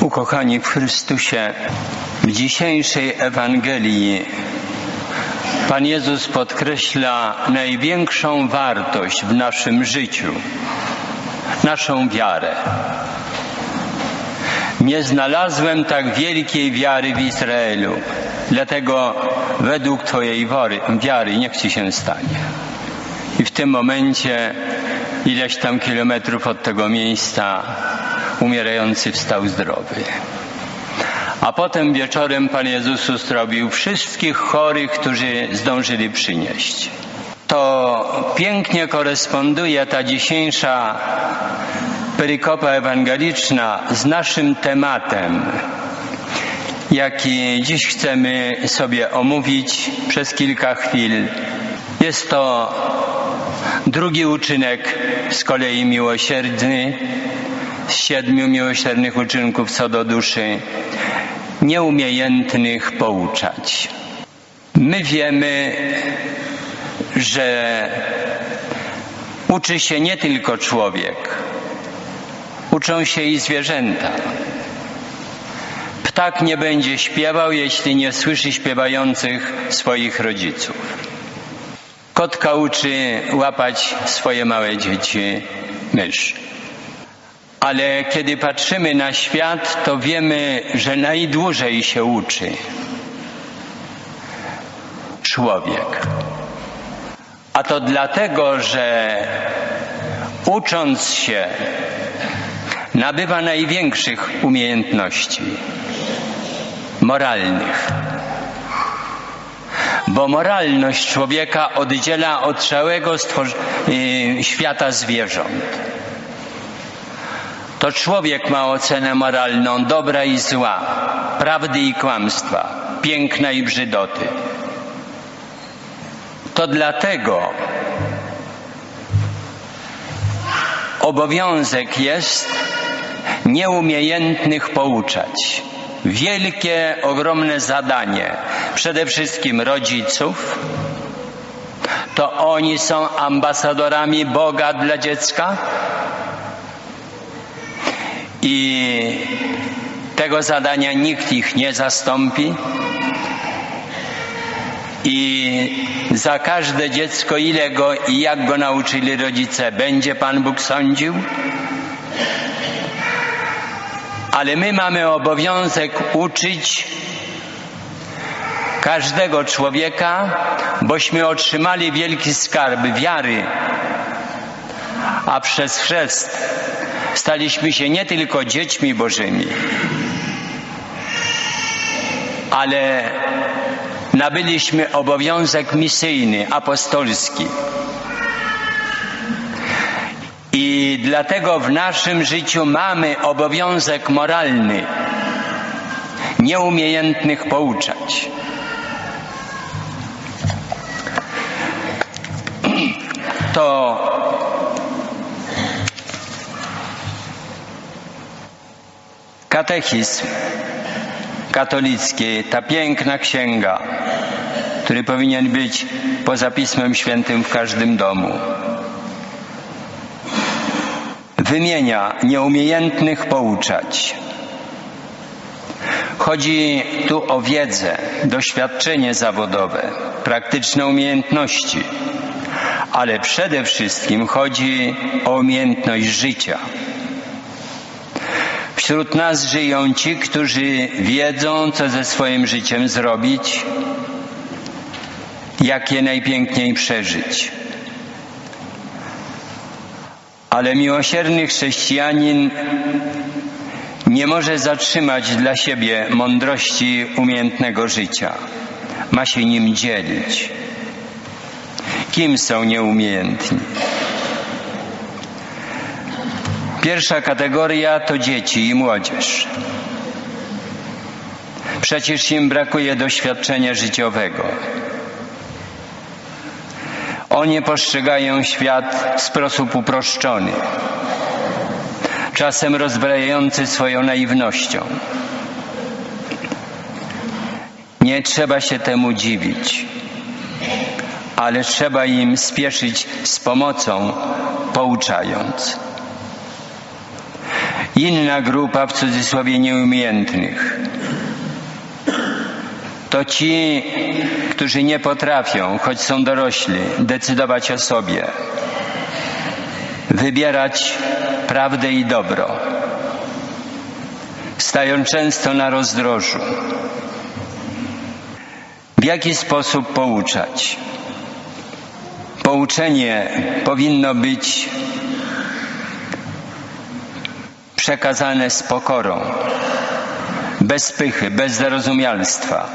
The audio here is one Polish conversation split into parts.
Ukochani w Chrystusie, w dzisiejszej Ewangelii Pan Jezus podkreśla największą wartość w naszym życiu, naszą wiarę. Nie znalazłem tak wielkiej wiary w Izraelu, dlatego według Twojej wiary niech Ci się stanie. I w tym momencie, ileś tam kilometrów od tego miejsca, umierający wstał zdrowy. A potem wieczorem Pan Jezus uzdrowił wszystkich chorych, którzy zdążyli przynieść. To pięknie koresponduje ta dzisiejsza perykopa ewangeliczna z naszym tematem, jaki dziś chcemy sobie omówić przez kilka chwil. Jest to drugi uczynek z kolei miłosierny, siedmiu miłosiernych uczynków co do duszy, nieumiejętnych pouczać. My wiemy, że uczy się nie tylko człowiek, uczą się i zwierzęta. Ptak nie będzie śpiewał, jeśli nie słyszy śpiewających swoich rodziców. Kotka uczy łapać swoje małe dzieci, mysz. Ale kiedy patrzymy na świat, to wiemy, że najdłużej się uczy człowiek. A to dlatego, że ucząc się, nabywa największych umiejętności moralnych. Bo moralność człowieka oddziela od całego świata zwierząt. To człowiek ma ocenę moralną dobra i zła, prawdy i kłamstwa, piękna i brzydoty. To dlatego obowiązek jest nieumiejętnych pouczać. Wielkie, ogromne zadanie przede wszystkim rodziców. To oni są ambasadorami Boga dla dziecka i tego zadania nikt ich nie zastąpi. I za każde dziecko, ile go i jak go nauczyli rodzice, będzie Pan Bóg sądził. Ale my mamy obowiązek uczyć każdego człowieka, bośmy otrzymali wielki skarb wiary, a przez chrzest staliśmy się nie tylko dziećmi Bożymi, ale nabyliśmy obowiązek misyjny, apostolski. I dlatego w naszym życiu mamy obowiązek moralny nieumiejętnych pouczać. To katechizm katolicki, ta piękna księga, który powinien być poza Pismem Świętym w każdym domu. Wymienia nieumiejętnych pouczać. Chodzi tu o wiedzę, doświadczenie zawodowe, praktyczne umiejętności, ale przede wszystkim chodzi o umiejętność życia. Wśród nas żyją ci, którzy wiedzą, co ze swoim życiem zrobić, jak je najpiękniej przeżyć. Ale miłosierny chrześcijanin nie może zatrzymać dla siebie mądrości umiejętnego życia. Ma się nim dzielić. Kim są nieumiejętni? Pierwsza kategoria to dzieci i młodzież. Przecież im brakuje doświadczenia życiowego. Oni postrzegają świat w sposób uproszczony, czasem rozbrajający swoją naiwnością. Nie trzeba się temu dziwić, ale trzeba im spieszyć z pomocą, pouczając. Inna grupa, w cudzysłowie nieumiejętnych, to ci, którzy nie potrafią, choć są dorośli, decydować o sobie, wybierać prawdę i dobro. Stają często na rozdrożu. W jaki sposób pouczać? Pouczenie powinno być przekazane z pokorą, bez pychy, bez zarozumialstwa.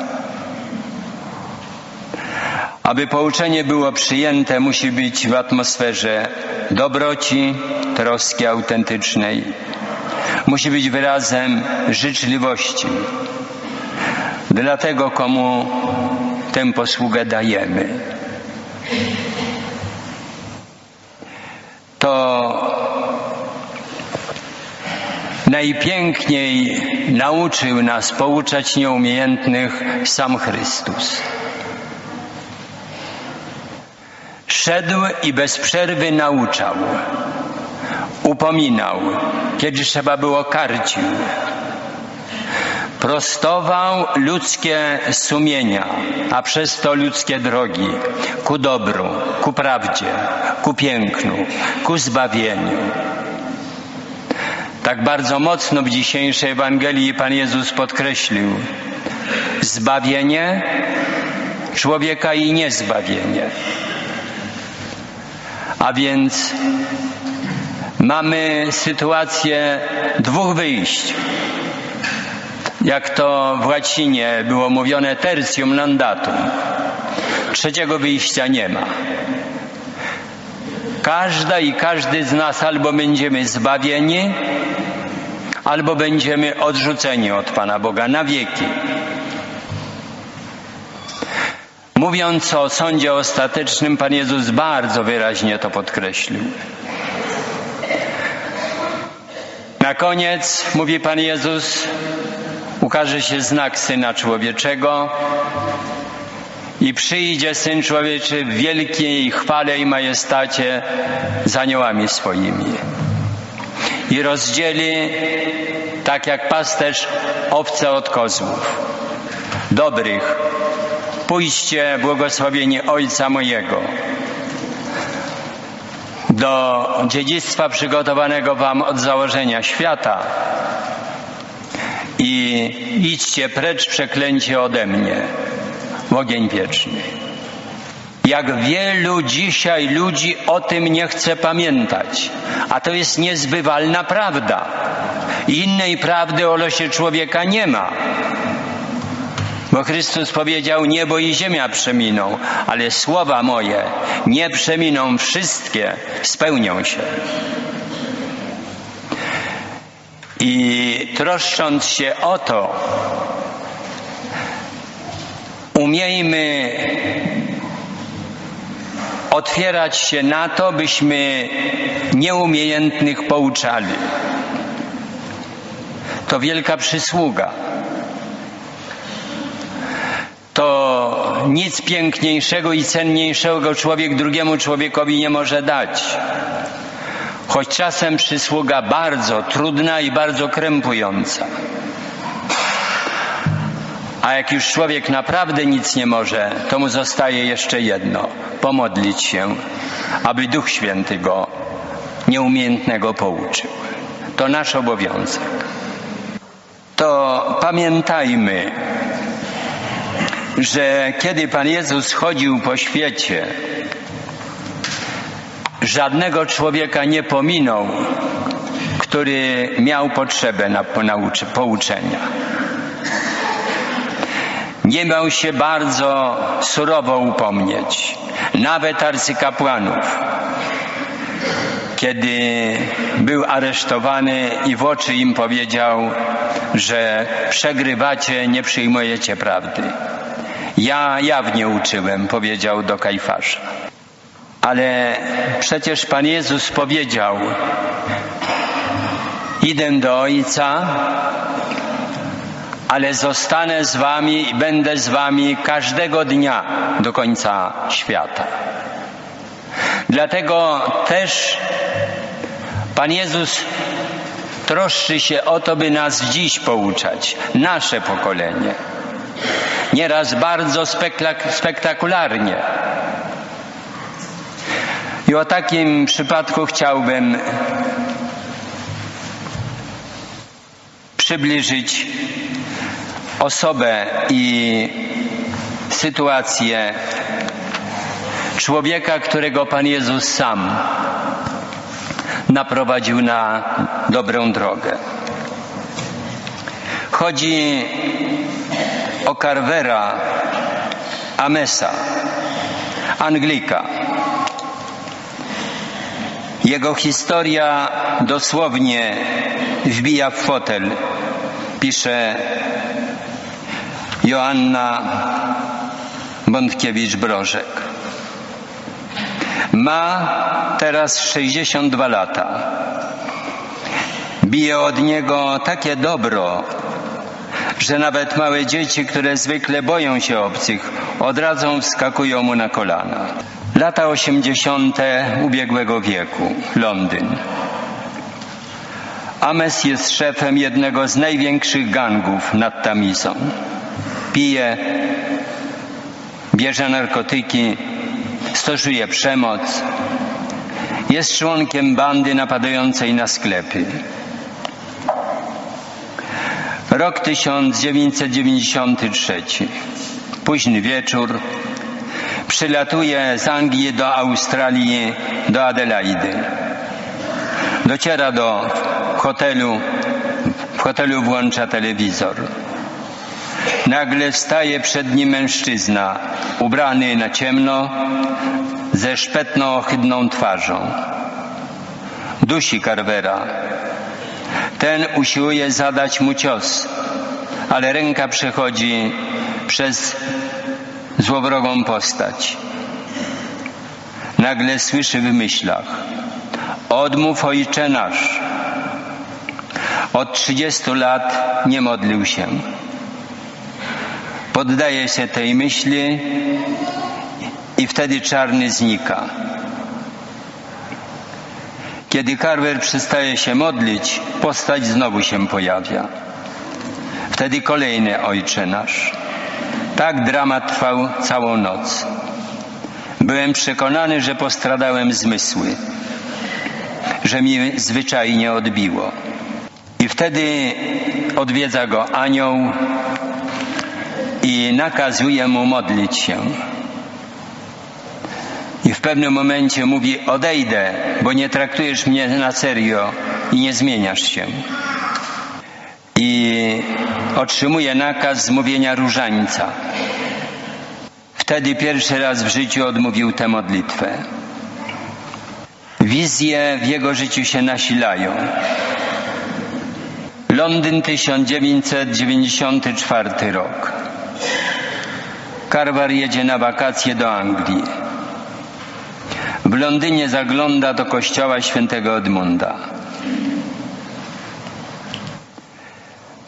Aby pouczenie było przyjęte, musi być w atmosferze dobroci, troski autentycznej. Musi być wyrazem życzliwości. Dlatego komu tę posługę dajemy. To najpiękniej nauczył nas pouczać nieumiejętnych sam Chrystus. Szedł i bez przerwy nauczał, upominał, kiedy trzeba było karcił. Prostował ludzkie sumienia, a przez to ludzkie drogi ku dobru, ku prawdzie, ku pięknu, ku zbawieniu. Tak bardzo mocno w dzisiejszej Ewangelii Pan Jezus podkreślił zbawienie człowieka i niezbawienie. A więc mamy sytuację dwóch wyjść. Jak to w łacinie było mówione tertium non datum. Trzeciego wyjścia nie ma. Każda i każdy z nas albo będziemy zbawieni, albo będziemy odrzuceni od Pana Boga na wieki. Mówiąc o sądzie ostatecznym, Pan Jezus bardzo wyraźnie to podkreślił. Na koniec, mówi Pan Jezus, ukaże się znak Syna Człowieczego i przyjdzie Syn Człowieczy w wielkiej chwale i majestacie z aniołami swoimi. I rozdzieli, tak jak pasterz, owce od kozłów. Dobrych, pójście błogosławieni Ojca mojego do dziedzictwa przygotowanego wam od założenia świata i idźcie precz przeklęcie ode mnie ogień wieczny. Jak wielu dzisiaj ludzi o tym nie chce pamiętać, a to jest niezbywalna prawda. Innej prawdy o losie człowieka nie ma. Bo Chrystus powiedział, niebo i ziemia przeminą, ale słowa moje nie przeminą wszystkie, spełnią się. I troszcząc się o to, umiejmy otwierać się na to, byśmy nieumiejętnych pouczali. To wielka przysługa. To nic piękniejszego i cenniejszego człowiek drugiemu człowiekowi nie może dać. Choć czasem przysługa bardzo trudna i bardzo krępująca. A jak już człowiek naprawdę nic nie może, to mu zostaje jeszcze jedno pomodlić się, aby Duch Święty go nieumiejętnego pouczył. To nasz obowiązek. To pamiętajmy, że kiedy Pan Jezus chodził po świecie, żadnego człowieka nie pominął, który miał potrzebę na pouczenia. Nie miał się bardzo surowo upomnieć, nawet arcykapłanów. Kiedy był aresztowany i w oczy im powiedział, że przegrywacie, nie przyjmujecie prawdy. Ja jawnie uczyłem, powiedział do Kajfasza. Ale przecież Pan Jezus powiedział, idę do Ojca, ale zostanę z wami i będę z wami każdego dnia do końca świata. Dlatego też Pan Jezus troszczy się o to, by nas dziś pouczać, nasze pokolenie. Nieraz bardzo spektak- spektakularnie. I o takim przypadku chciałbym przybliżyć osobę i sytuację człowieka, którego Pan Jezus sam naprowadził na dobrą drogę. Chodzi o Carvera Amesa, Anglika. Jego historia dosłownie wbija w fotel, pisze Joanna Bątkiewicz-Brożek. Ma teraz 62 lata. Bije od niego takie dobro, że nawet małe dzieci, które zwykle boją się obcych, od razu wskakują mu na kolana. Lata 80. ubiegłego wieku, Londyn. Ames jest szefem jednego z największych gangów nad Tamizą. Pije, bierze narkotyki, stosuje przemoc. Jest członkiem bandy napadającej na sklepy. Rok 1993. Późny wieczór. Przylatuje z Anglii do Australii, do Adelaidy. Dociera do hotelu. W hotelu włącza telewizor. Nagle staje przed nim mężczyzna, ubrany na ciemno, ze szpetną, ohydną twarzą. Dusi Carvera. Ten usiłuje zadać mu cios, ale ręka przechodzi przez złowrogą postać. Nagle słyszy w myślach: Odmów ojcze nasz. Od trzydziestu lat nie modlił się. Poddaje się tej myśli i wtedy czarny znika. Kiedy Carver przestaje się modlić, postać znowu się pojawia. Wtedy kolejny Ojcze nasz. Tak dramat trwał całą noc. Byłem przekonany, że postradałem zmysły, że mi zwyczajnie odbiło. I wtedy odwiedza go anioł i nakazuje mu modlić się. I w pewnym momencie mówi: Odejdę, bo nie traktujesz mnie na serio i nie zmieniasz się. I otrzymuje nakaz zmówienia różańca. Wtedy pierwszy raz w życiu odmówił tę modlitwę. Wizje w jego życiu się nasilają. Londyn 1994 rok. Carver jedzie na wakacje do Anglii. W Londynie zagląda do kościoła świętego Edmunda.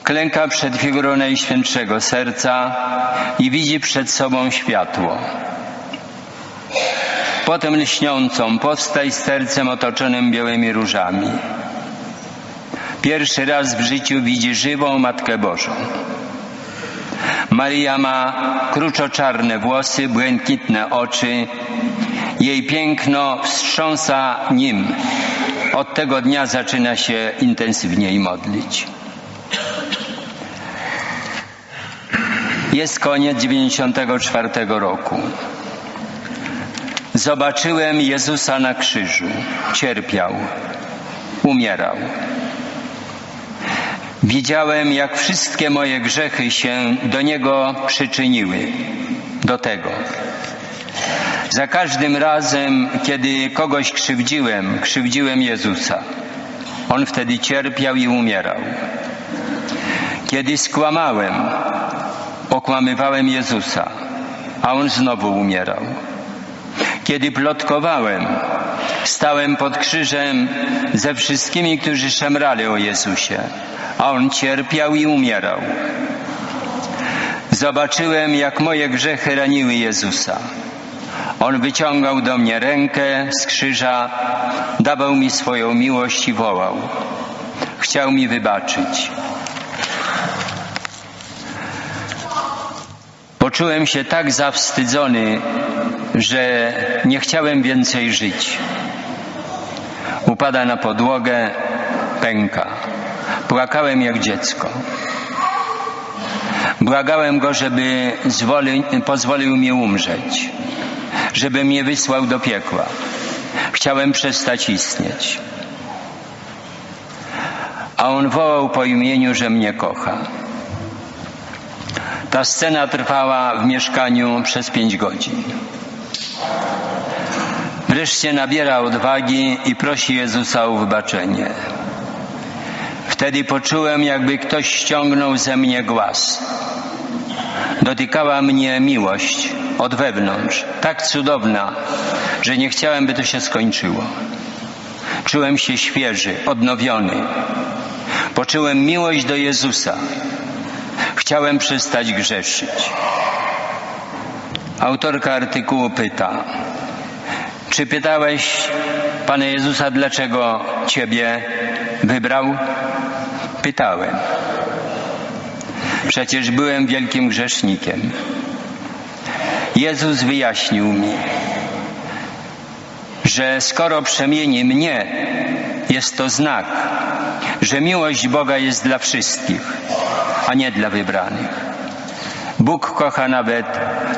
Klęka przed figurą Najświętszego Serca i widzi przed sobą światło. Potem lśniącą postać z sercem otoczonym białymi różami. Pierwszy raz w życiu widzi żywą Matkę Bożą. Maria ma kruczo-czarne włosy, błękitne oczy. Jej piękno wstrząsa nim. Od tego dnia zaczyna się intensywniej modlić. Jest koniec 94 roku. Zobaczyłem Jezusa na krzyżu. Cierpiał, umierał. Widziałem, jak wszystkie moje grzechy się do Niego przyczyniły, do tego. Za każdym razem, kiedy kogoś krzywdziłem, krzywdziłem Jezusa. On wtedy cierpiał i umierał. Kiedy skłamałem, okłamywałem Jezusa, a On znowu umierał. Kiedy plotkowałem, stałem pod krzyżem ze wszystkimi, którzy szemrali o Jezusie, a On cierpiał i umierał. Zobaczyłem, jak moje grzechy raniły Jezusa. On wyciągał do mnie rękę z krzyża, dawał mi swoją miłość i wołał: chciał mi wybaczyć. Poczułem się tak zawstydzony, że nie chciałem więcej żyć. Upada na podłogę, pęka. Płakałem jak dziecko. Błagałem go, żeby zwoli, pozwolił mi umrzeć, żeby mnie wysłał do piekła. Chciałem przestać istnieć. A on wołał po imieniu, że mnie kocha. Ta scena trwała w mieszkaniu przez pięć godzin. Wreszcie nabiera odwagi i prosi Jezusa o wybaczenie. Wtedy poczułem, jakby ktoś ściągnął ze mnie głaz. Dotykała mnie miłość od wewnątrz, tak cudowna, że nie chciałem, by to się skończyło. Czułem się świeży, odnowiony. Poczułem miłość do Jezusa. Chciałem przestać grzeszyć. Autorka artykułu pyta, czy pytałeś Pana Jezusa, dlaczego Ciebie wybrał? Pytałem. Przecież byłem wielkim grzesznikiem. Jezus wyjaśnił mi, że skoro przemieni mnie, jest to znak, że miłość Boga jest dla wszystkich, a nie dla wybranych. Bóg kocha nawet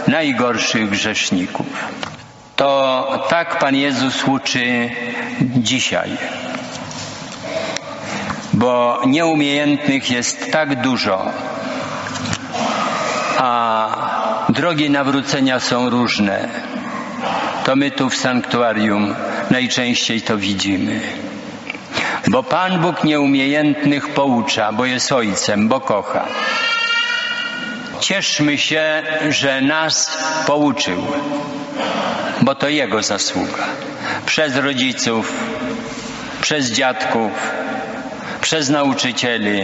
najgorszych grzeszników. To tak Pan Jezus uczy dzisiaj. Bo nieumiejętnych jest tak dużo, a drogi nawrócenia są różne. To my tu w sanktuarium najczęściej to widzimy. Bo Pan Bóg nieumiejętnych poucza, bo jest Ojcem, bo kocha. Cieszmy się, że nas pouczył, bo to Jego zasługa. Przez rodziców, przez dziadków, przez nauczycieli,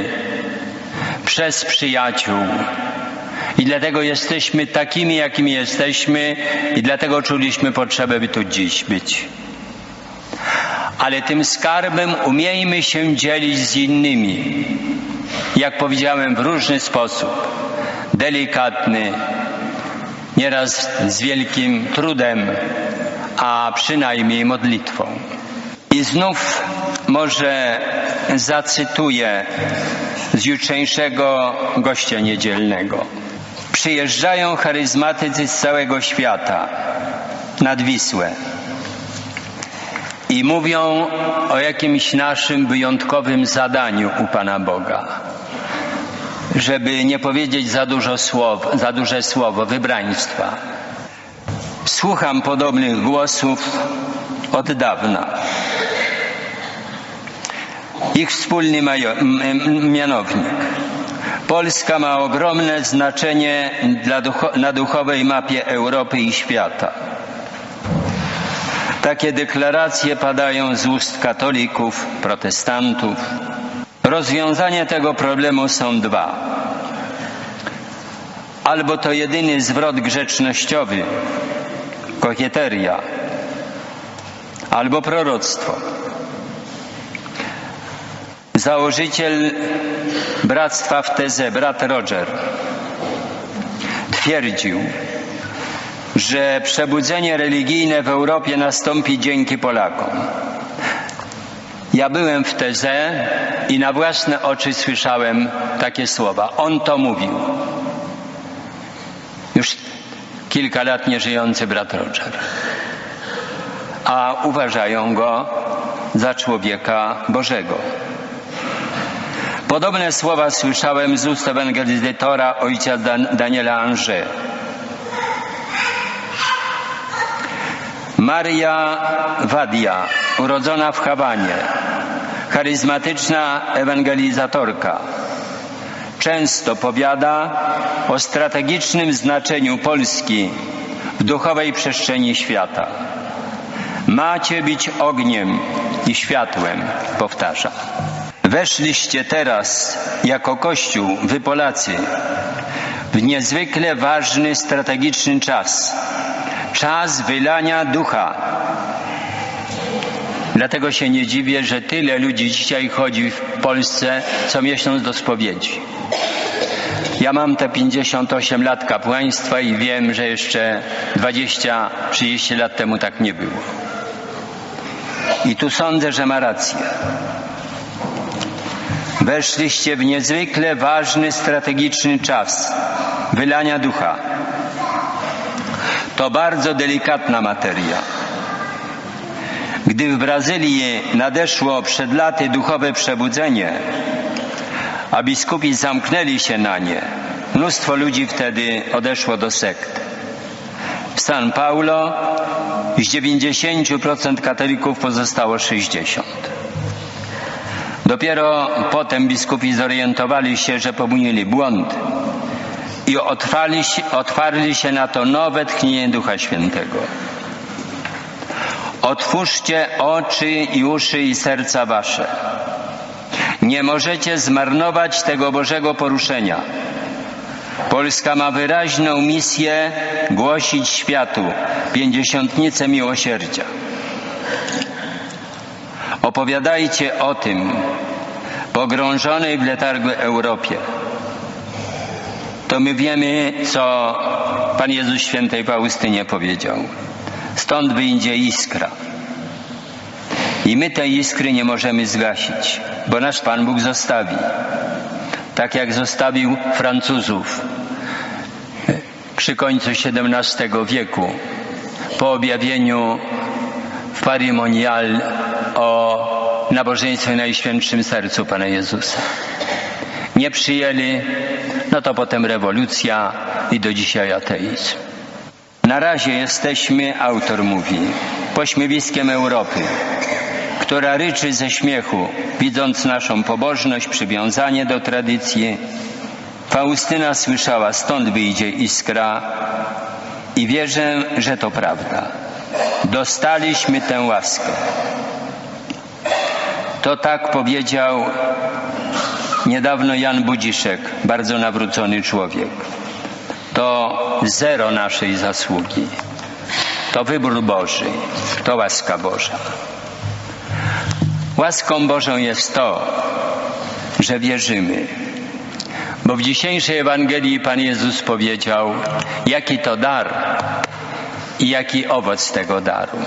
przez przyjaciół. I dlatego jesteśmy takimi, jakimi jesteśmy, i dlatego czuliśmy potrzebę, by tu dziś być. Ale tym skarbem umiejmy się dzielić z innymi. Jak powiedziałem, w różny sposób. Delikatny, nieraz z wielkim trudem, a przynajmniej modlitwą. I znów może zacytuję z jutrzeńszego gościa niedzielnego. Przyjeżdżają charyzmatycy z całego świata nad Wisłę i mówią o jakimś naszym wyjątkowym zadaniu u Pana Boga. Żeby nie powiedzieć za dużo słow, za duże słowo wybraństwa. Słucham podobnych głosów od dawna. Ich wspólny mianownik. Polska ma ogromne znaczenie ducho na duchowej mapie Europy i świata. Takie deklaracje padają z ust katolików, protestantów. Rozwiązanie tego problemu są dwa. Albo to jedyny zwrot grzecznościowy, kokieteria, albo proroctwo. Założyciel bractwa w Teze, brat Roger, twierdził, że przebudzenie religijne w Europie nastąpi dzięki Polakom. Ja byłem w Teze i na własne oczy słyszałem takie słowa. On to mówił. Już kilka lat nieżyjący brat Roger. A uważają go za człowieka Bożego. Podobne słowa słyszałem z ust ewangelizatora ojca Dan Daniela Ange. Maria Wadia, urodzona w Hawanie, charyzmatyczna ewangelizatorka, często powiada o strategicznym znaczeniu Polski w duchowej przestrzeni świata. Macie być ogniem i światłem, powtarza. Weszliście teraz jako Kościół, wy Polacy, w niezwykle ważny, strategiczny czas. Czas wylania ducha. Dlatego się nie dziwię, że tyle ludzi dzisiaj chodzi w Polsce co miesiąc do spowiedzi. Ja mam te 58 lat kapłaństwa i wiem, że jeszcze 20-30 lat temu tak nie było. I tu sądzę, że ma rację. Weszliście w niezwykle ważny, strategiczny czas wylania ducha. To bardzo delikatna materia. Gdy w Brazylii nadeszło przed laty duchowe przebudzenie, a biskupi zamknęli się na nie, mnóstwo ludzi wtedy odeszło do sekt. W San Paulo z 90% katolików pozostało 60%. Dopiero potem biskupi zorientowali się, że popełnili błąd i otwarli się, otwarli się na to nowe tchnienie Ducha Świętego. Otwórzcie oczy i uszy i serca wasze. Nie możecie zmarnować tego Bożego poruszenia. Polska ma wyraźną misję głosić światu pięćdziesiątnicę miłosierdzia. Opowiadajcie o tym pogrążonej w letargu Europie. To my wiemy, co Pan Jezus Świętej Faustynie powiedział. Stąd wyjdzie iskra. I my tej iskry nie możemy zgasić, bo nasz Pan Bóg zostawi. Tak jak zostawił Francuzów przy końcu XVII wieku, po objawieniu w Paris Monial o nabożeństwie Najświętszym Sercu Pana Jezusa. Nie przyjęli, no to potem rewolucja i do dzisiaj ateizm. Na razie jesteśmy, autor mówi, pośmiewiskiem Europy, która ryczy ze śmiechu, widząc naszą pobożność, przywiązanie do tradycji. Faustyna słyszała, stąd wyjdzie iskra i wierzę, że to prawda. Dostaliśmy tę łaskę. To tak powiedział niedawno Jan Budziszek, bardzo nawrócony człowiek. To zero naszej zasługi. To wybór Boży, to łaska Boża. Łaską Bożą jest to, że wierzymy. Bo w dzisiejszej Ewangelii Pan Jezus powiedział, jaki to dar i jaki owoc tego daru.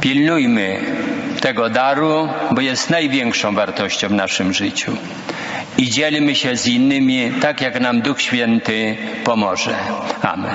Pilnujmy tego daru, bo jest największą wartością w naszym życiu. I dzielmy się z innymi tak, jak nam Duch Święty pomoże. Amen.